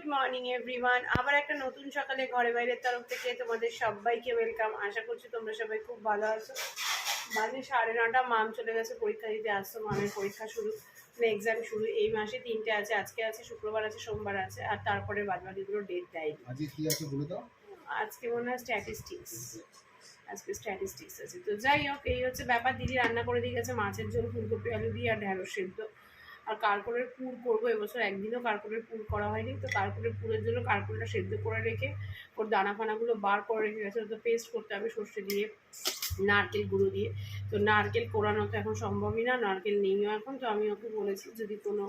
Good morning everyone আবার একটা নতুন সকালে ঘরে বাইরের তরফ থেকে তোমাদের সবাইকে ওয়েলকাম আশা করছি তোমরা সবাই খুব ভালো আছো। বাজে সাড়ে নটা মাম চলে গেছে পরীক্ষা দিতে। আসতো মামের পরীক্ষা শুরু মানে এক্সাম শুরু। এই মাসে তিনটে আছে আজকে আছে শুক্রবার আছে সোমবার আছে আর তারপরে বাদবাকিগুলো ডেট দেয় আজকে মনে হয় স্ট্যাটিস্টিক্স আজকে স্ট্যাটিস্টিক্স আছে। তো যাই হোক এই হচ্ছে ব্যাপার। দিদি রান্না করে দিয়ে গেছে মাছের জন্য ফুলকপি আলু দিয়ে আর ঢ্যাঁড়স সেদ্ধ। আর কারকলের পুর করব এবছর একদিনও কারকলের পুর করা হয়নি তো কারকলের পুরের জন্য কারকলটা সেদ্ধ করে রেখে ওর দানা ফানাগুলো বার করে রেখে গেছে তো পেস্ট করতে হবে সর্ষে দিয়ে নারকেল গুঁড়ো দিয়ে। তো নারকেল কোরানো তো এখন সম্ভবই না নারকেল নেইও এখন তো আমি ওকে বলেছি যদি কোনো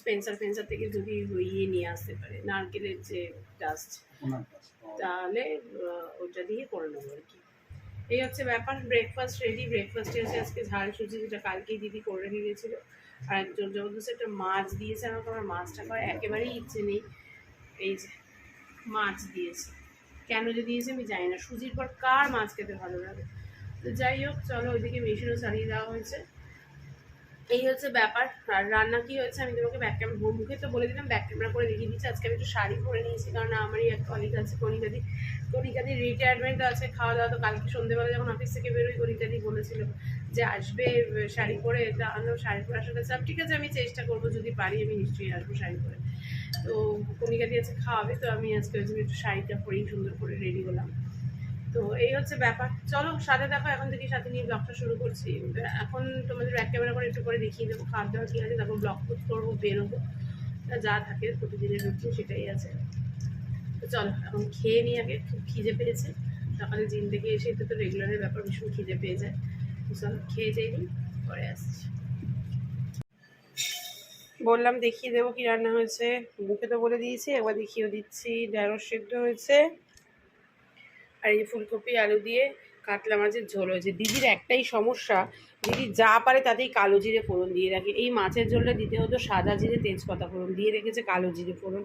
স্পেন্সার ফেন্সার থেকে যদি ইয়ে নিয়ে আসতে পারে নারকেলের যে ডাস্ট তাহলে ওটা দিয়ে করে নেব আর কি। এই হচ্ছে ব্যাপার ব্রেকফাস্ট রেডি ব্রেকফাস্টে হচ্ছে আজকে ঝাল সুজি যেটা কালকেই দিদি করে রেখে গেছিল আর একজন জবরদস্ত একটা মাছ দিয়েছে আমাকে, আমার মাছটা খাওয়ার একেবারেই ইচ্ছে নেই। এই যে, মাছ দিয়েছে। কেন যে দিয়েছে আমি জানি না। সুজির পর কার মাছ খেতে ভালো লাগে? তো যাই হোক, চলো ওইদিকে মেশিনও চালিয়ে দেওয়া হয়েছে। এই হচ্ছে ব্যাপার। আর রান্না কি হয়েছে? আমি তোমাকে ব্যাক ক্যামেরা মুখে তো বলে দিলাম ব্যাক ক্যামেরা করে দেখিয়ে দিচ্ছি। আজকে আমি একটু শাড়ি পরে নিয়েছি, কারণ আমারই এক কলিগ আছে কণিকাদি কণিকাদি রিটায়ারমেন্ট আছে খাওয়া দাওয়া তো কালকে সন্ধ্যেবেলা যখন অফিস থেকে বেরোই কণিকাদি বলেছিল যে আসবে শাড়ি পরে তাহলে শাড়ি পরে আসাটা চাপ ঠিক আছে, আমি চেষ্টা করব, যদি পারি আমি নিশ্চয়ই আসব শাড়ি পরে। তো কণিকাদি আছে, খাওয়াবে, তো আমি আজকে ওই জন্য একটু শাড়িটা পরেই সুন্দর করে রেডি হলাম। তো এই হচ্ছে ব্যাপার। চলো, সাথে দেখো, এখন থেকে সাথে নিয়ে ব্লগটা শুরু করছি। এখন তোমাদের এক ক্যামেরা করে একটু করে দেখিয়ে দেবো খাওয়া দাওয়া কী আছে, তারপর ব্লগ পোস্ট করব, বেরোবো। যা থাকে প্রতিদিনের রুটিন সেটাই আছে। তো চলো, এখন খেয়ে নিয়ে আগে, খুব খিদে পেয়েছে। সকালে জিম থেকে এসে তো রেগুলারের ব্যাপার, ভীষণ খিদে পেয়ে যায়। চলো, খেয়ে যাই নি পরে আসছি। বললাম দেখিয়ে দেবো কি রান্না হয়েছে। মুখে তো বলে দিয়েছি, একবার দেখিয়েও দিচ্ছি। ঢেঁড়স সেদ্ধ হয়েছে। আর এই ফুলকপি, আলু দিয়ে কাতলা মাছের ঝোল হয়েছে। দিদির একটাই সমস্যা, দিদি যা পারে তাতেই কালো জিরে ফোড়ন দিয়ে রাখে। এই মাছের ঝোলটা দিতে হতো সাদা জিরে তেজপাতা ফোড়ন দিয়ে রেখেছে কালো জিরে ফোড়ন।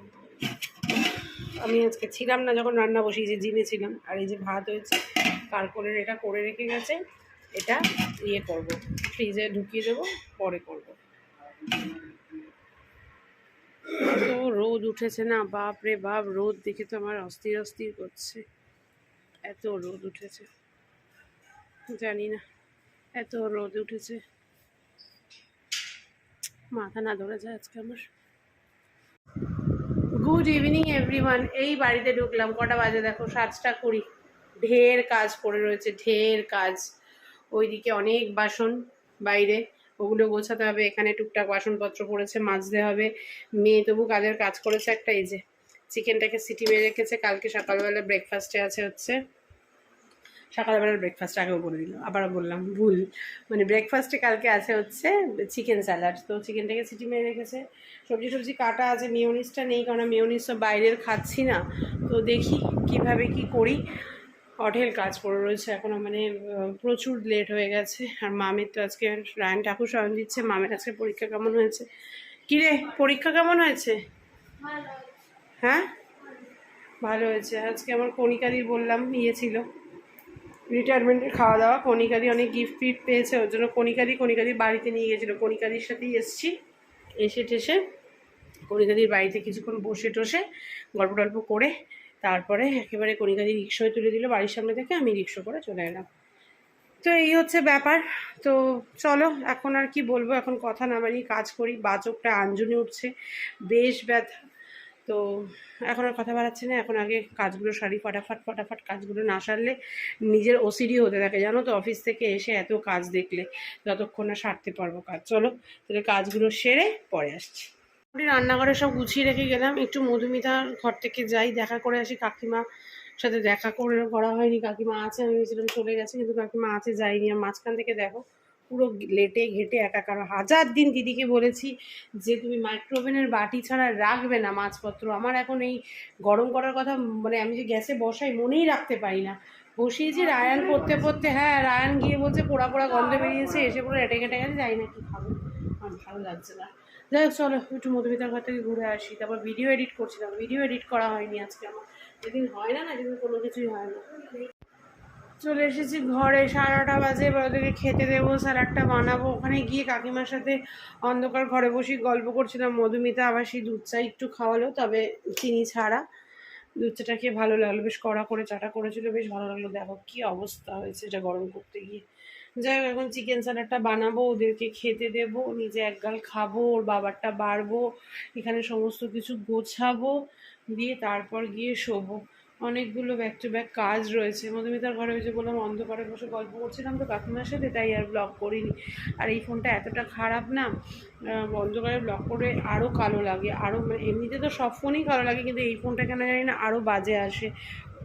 আমি আজকে ছিলাম না, যখন রান্না বসি বসিয়েছি, জিমে ছিলাম। আর এই যে ভাত হয়েছে কারকলের এটা করে রেখে গেছে। এটা ইয়ে করব, ফ্রিজে ঢুকিয়ে দেবো, পরে করব। তো রোদ উঠেছে না বাপ রে বাপ, রোদ দেখে তো আমার অস্থির অস্থির করছে। এত রোদ উঠেছে। জানি না এত রোদ উঠেছে। মাথা না ধরে যায় আজকে আমার। গুড ইভিনিং এভরিওয়ান এই বাড়িতে ঢুকলাম, কটা বাজে দেখো? সাতটা কুড়ি। ঢের কাজ পড়ে রয়েছে, ঢের কাজ। ওইদিকে অনেক বাসন বাইরে, ওগুলো গোছাতে হবে। এখানে টুকটাক বাসনপত্র পড়েছে, মাজতে হবে। মেয়ে তবু কাজের কাজ করেছে একটা, এই যে চিকেনটাকে সিটি মেরে রেখেছে, কালকে সকালবেলা ব্রেকফাস্টে আছে হচ্ছে। সকালবেলার ব্রেকফাস্ট আগেও বলে দিল আবার বললাম, ভুল। মানে ব্রেকফাস্টে কালকে আছে হচ্ছে চিকেন স্যালাড তো চিকেনটাকে সিটি মেরে রেখেছে। সবজি সবজি কাটা আছে মিওনিসটা নেই, কারণ মিওনিস তো বাইরের খাচ্ছি না। তো দেখি কীভাবে কি করি। অঢেল কাজ পড়ে রয়েছে এখনও মানে প্রচুর লেট হয়ে গেছে। আর মামের তো আজকে রায়ন ঠাকুর স্মরণ দিচ্ছে, মামের আজকে পরীক্ষা কেমন হয়েছে? কিরে, পরীক্ষা কেমন হয়েছে? হ্যাঁ? ভালো হয়েছে। আজকে আমার কণিকাদির বললাম ইয়ে ছিল। রিটায়ারমেন্টের খাওয়া দাওয়া কণিকাদি অনেক গিফট ফিফট পেয়েছে, ওর জন্য কণিকাদি কণিকাদির বাড়িতে নিয়ে গেছিল। কণিকাদির সাথেই এসছি। এসে টেসে কণিকাদির বাড়িতে কিছুক্ষণ বসে টসে গল্প টল্প করে তারপরে একেবারে কণিকাদি রিক্সায় তুলে দিল বাড়ির সামনে থেকে। আমি রিক্সা করে চলে এলাম। তো এই হচ্ছে ব্যাপার। তো চলো, এখন আর কি বলব? এখন কথা না বাড়িয়ে কাজ করি। বাচকটা আঞ্জনি উঠছে। বেশ ব্যথা। তো এখন আর কথা বাড়াচ্ছি না। এখন আগে কাজগুলো সারি ফটাফট ফটাফট কাজগুলো না সারলে নিজের ওসিডি হতে থাকে। জানো তো, অফিস থেকে এসে এত কাজ দেখলে, যতক্ষণ না সারতে পারব কাজ। চলো, তাহলে কাজগুলো সেরে পরে আসছি। মোটামুটি রান্নাঘরে সব গুছিয়ে রেখে গেলাম। একটু মধুমিতার ঘর থেকে যাই, দেখা করে আসি। কাকিমা সাথে দেখা করে করা হয়নি। কাকিমা আছে, আমি ভেবেছিলাম চলে গেছে, কিন্তু কাকিমা আছে, যাইনি। আর মাঝখান থেকে দেখো পুরো লেটে ঘেটে একাকার হাজার দিন দিদিকে বলেছি যে, তুমি মাইক্রোওভেনের বাটি ছাড়া রাখবে না মাছপত্র। আমার এখন এই গরম করার কথা মানে আমি যে গ্যাসে বসাই মনেই রাখতে পারি না। বসিয়ে যে রায়ান পড়তে পড়তে হ্যাঁ রায়ান গিয়ে বলছে, পোড়া পোড়া গন্ধ বেরিয়েছে, এসে পুরো এটে কেটে গেছে, যাই না কি খাব। আমার ভালো লাগছে না। যাই হোক, চলো, একটু মধুমিতার ঘর থেকে ঘুরে আসি। তারপর ভিডিও এডিট করছিলাম। ভিডিও এডিট করা হয়নি আজকে আমার। যেদিন হয় না না, যেদিন কোনো কিছুই হয় না। চলে এসেছি ঘরে, সাড়ে নটা বাজে এবার ওদেরকে খেতে দেবো স্যালাডটা বানাবো। ওখানে গিয়ে কাকিমার সাথে অন্ধকার ঘরে বসে গল্প করছিলাম। মধুমিতা আবার সেই দুধ চা একটু খাওয়ালো, তবে চিনি ছাড়া। দুধ চাটা খেয়ে ভালো লাগল, বেশ কড়া করে চাটা করেছিল, বেশ ভালো লাগল। দেখো কি অবস্থা হয়েছে এটা গরম করতে গিয়ে। যাই হোক, এখন চিকেন স্যালাডটা বানাবো, ওদেরকে খেতে দেবো, নিজে একগাল খাব, ওর বাবারটা বাড়বো, এখানে সমস্ত কিছু গোছাবো, দিয়ে তারপর গিয়ে শোবো। অনেকগুলো ব্যাক টু ব্যাক কাজ রয়েছে। মধুমিতার ঘরে ওই যে বললাম, অন্ধকারে বসে গল্প করছিলাম তো কাকিমার সাথে, তাই আর ব্লগ করিনি। আর এই ফোনটা এতটা খারাপ না অন্ধকারে ব্লগ করে আরও কালো লাগে। আরও মানে এমনিতে তো সব ফোনই কালো লাগে, কিন্তু এই ফোনটা কেন জানি না আরও বাজে আসে।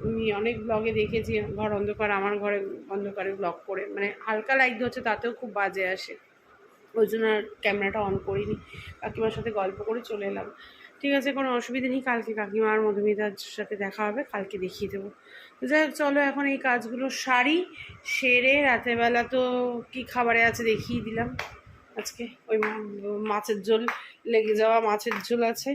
আমি অনেক ব্লগে দেখেছি, ঘর অন্ধকার, আমার ঘরে অন্ধকারে ব্লগ করে। মানে হালকা লাইট হচ্ছে তাতেও খুব বাজে আসে। ওই জন্য আর ক্যামেরাটা অন করিনি। কাকিমার সাথে গল্প করে চলে এলাম। ঠিক আছে, কোনো অসুবিধা নেই, কালকে কাকিমা আর মধুমিতার সাথে দেখা হবে, কালকে দেখিয়ে দেবো। যাই হোক, চলো এখন এই কাজগুলো সারি, সেরে রাতেরবেলা তো কি খাবারে আছে দেখিয়ে দিলাম। আজকে ওই মাছের ঝোল, লেগে যাওয়া মাছের ঝোল আছে।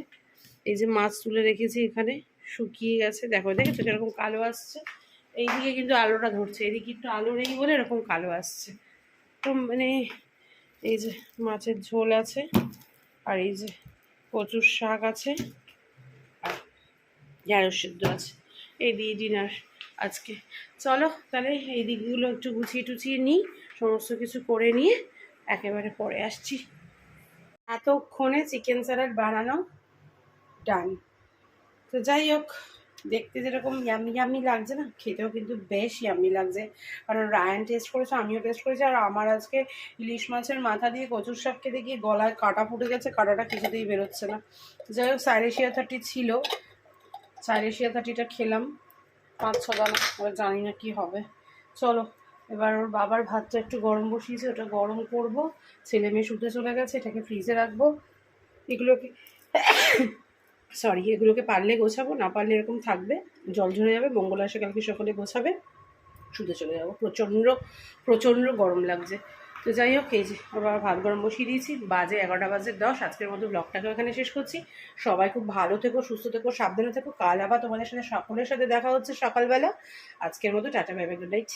এই যে মাছ তুলে রেখেছি এখানে, শুকিয়ে গেছে। দেখো, দেখেছ কীরকম কালো আসছে? এইদিকে কিন্তু আলোটা ধরছে, এদিকে একটু আলো নেই বলে এরকম কালো আসছে। তো মানে এই যে মাছের ঝোল আছে, আর এই যে কচুর শাক আছে আর সিদ্ধ আছে। এই দিয়ে ডিনার আজকে। চলো তাহলে এই দিকগুলো একটু গুছিয়ে টুছিয়ে নিই, সমস্ত কিছু করে নিয়ে একেবারে পরে আসছি। এতক্ষণে চিকেন স্যালাড বানানো ডান তো যাই হোক। দেখতে যেরকম ইয়ামি ইয়ামি লাগছে না, খেতেও কিন্তু বেশ ইয়ামি লাগছে। কারণ রায়ান টেস্ট করেছে, আমিও টেস্ট করেছি, আর আমার আজকে ইলিশ মাছের মাথা দিয়ে কচুর শাক খেতে গিয়ে গলায় কাটা ফুটে গেছে, কাটাটা কিছুতেই বেরোচ্ছে না। যাই হোক সাইরেশিয়া থার্টি ছিল। সাইরেশিয়া থার্টিটা খেলাম। পাঁচ, ছ দানা জানি না কি হবে। চলো, এবার ওর বাবার ভাতটা একটু গরম বসিয়েছে, ওটা গরম করব। ছেলে মেয়ে শুতে চলে গেছে, এটাকে ফ্রিজে রাখব। এগুলোকে সরি এগুলোকে পারলে গোছাবো, না পারলে এরকম থাকবে। জল ঝরে যাবে, মঙ্গল আসে, কালকে সকালে গোছাবে, শুতে চলে যাব। প্রচণ্ড প্রচণ্ড গরম লাগছে। তো যাই হোক, এই যে আবার ভাত গরম বসিয়ে দিয়েছি। বাজে এগারোটা, বাজে দশ। আজকের মতো ব্লগটাকে এখানে শেষ করছি। সবাই খুব ভালো থেকো, সুস্থ থেকো, সাবধানে থেকো। কাল আবার তোমাদের সাথে, সকলের সাথে দেখা হচ্ছে সকালবেলা। আজকের মতো টাটা বাই, গুড নাইট।